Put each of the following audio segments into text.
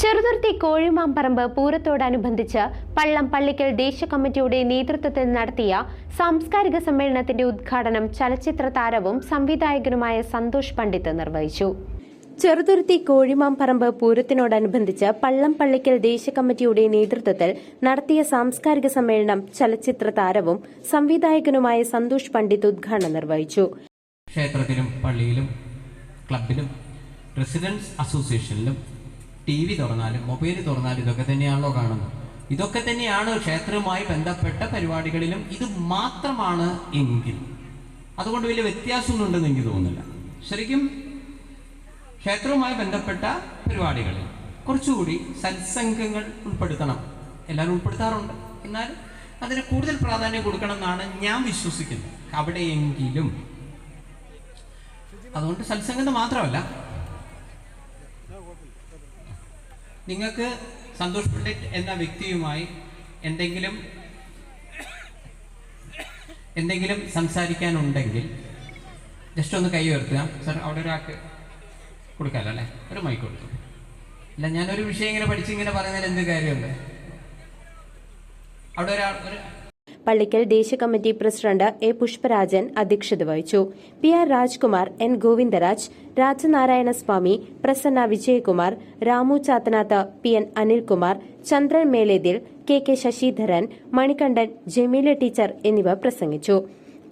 ചെറുതുരുത്തി കോഴിമാമ്പറമ്പ് പൂരത്തോടനുബന്ധിച്ച് പള്ളം പള്ളിക്കൽ ദേശീയ കമ്മിറ്റിയുടെ നേതൃത്വത്തിൽ നടത്തിയ സാംസ്കാരിക സമ്മേളനത്തിന്റെ ഉദ്ഘാടനം ചലച്ചിത്ര താരവും സംവിധായകനുമായ സന്തോഷ് പണ്ഡിറ്റ് നിർവഹിച്ചു. ചെറുതുരുത്തി കോഴിമാമ്പറമ്പ് പൂരത്തിനോടനുബന്ധിച്ച് പള്ളം പള്ളിക്കൽ ദേശീയ കമ്മിറ്റിയുടെ നേതൃത്വത്തിൽ നടത്തിയ സാംസ്കാരിക സമ്മേളനം ചലച്ചിത്ര താരവും സംവിധായകനുമായ സന്തോഷ് പണ്ഡിറ്റ് ഉദ്ഘാടനം നിർവഹിച്ചു. ക്ഷേത്രത്തിലും പള്ളിയിലും ക്ലബിലും റെസിഡൻസ് അസോസിയേഷനിലും ടി വി തുറന്നാലും മൊബൈൽ തുറന്നാലും ഇതൊക്കെ തന്നെയാണല്ലോ കാണുന്നത്. ഇതൊക്കെ തന്നെയാണ് ക്ഷേത്രവുമായി ബന്ധപ്പെട്ട പരിപാടികളിലും ഇത് മാത്രമാണ് എങ്കിൽ. അതുകൊണ്ട് വലിയ വ്യത്യാസമൊന്നും ഉണ്ടെന്ന് എനിക്ക് തോന്നുന്നില്ല. ശരിക്കും ക്ഷേത്രവുമായി ബന്ധപ്പെട്ട പരിപാടികളിൽ കുറച്ചുകൂടി സത്സംഗങ്ങൾ ഉൾപ്പെടുത്തണം. എല്ലാവരും ഉൾപ്പെടുത്താറുണ്ട്. എന്നാൽ അതിന് കൂടുതൽ പ്രാധാന്യം കൊടുക്കണം എന്നാണ് ഞാൻ വിശ്വസിക്കുന്നത്. അവിടെയെങ്കിലും. അതുകൊണ്ട് സത്സംഗം മാത്രമല്ല നിങ്ങൾക്ക് സന്തോഷ് പണ്ഡിറ്റ് എന്ന വ്യക്തിയുമായി എന്തെങ്കിലും എന്തെങ്കിലും സംസാരിക്കാനുണ്ടെങ്കിൽ ജസ്റ്റ് ഒന്ന് കൈ ഉയർത്തുക. സർ അവിടെ ഒരാൾക്ക് കൊടുക്കാമല്ലോ അല്ലേ? ഒരു മൈക്ക് കൊടുക്കും അല്ല ഞാനൊരു വിഷയം ഇങ്ങനെ പഠിച്ചിങ്ങനെ പറയുന്നതിൽ എന്ത് കാര്യമുണ്ട്? അവിടെ ഒരാൾ ഒരു പള്ളിക്കൽ ദേശീയ കമ്മിറ്റി പ്രസിഡന്റ് എ പുഷ്പരാജൻ അധ്യക്ഷത വഹിച്ചു. P R Rajkumar N Govindaraj Rajanarayana Swamy Prasanna Vijayakumar Ramu Chathanath P N Anilkumar Chandran Melethil K K Sasidharan Manikandan Jameela teacher എന്നിവർ പ്രസംഗിച്ചു.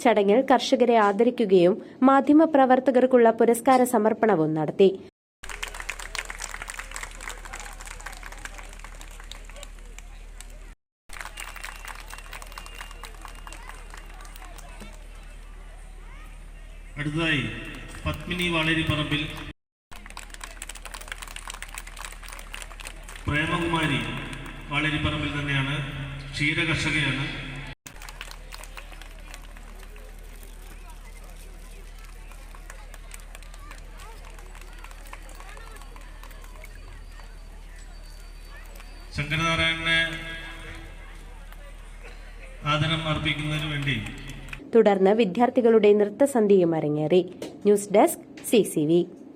ചടങ്ങിൽ കർഷകരെ ആദരിക്കുകയും മാധ്യമപ്രവർത്തകർക്കുള്ള പുരസ്കാര സമർപ്പണവും നടത്തി. അടുത്തതായി പത്മിനി വളരിപ്പറമ്പിൽ പ്രേമകുമാരി വളരിപ്പറമ്പിൽ തന്നെയാണ് ക്ഷീരകർഷകയാണ്. ശങ്കരനാരായണനെ ആദരം അർപ്പിക്കുന്നതിന് വേണ്ടി തുടർന്ന് വിദ്യാർത്ഥികളുടെ നൃത്തസന്ധ്യയും അരങ്ങേറി. News desk C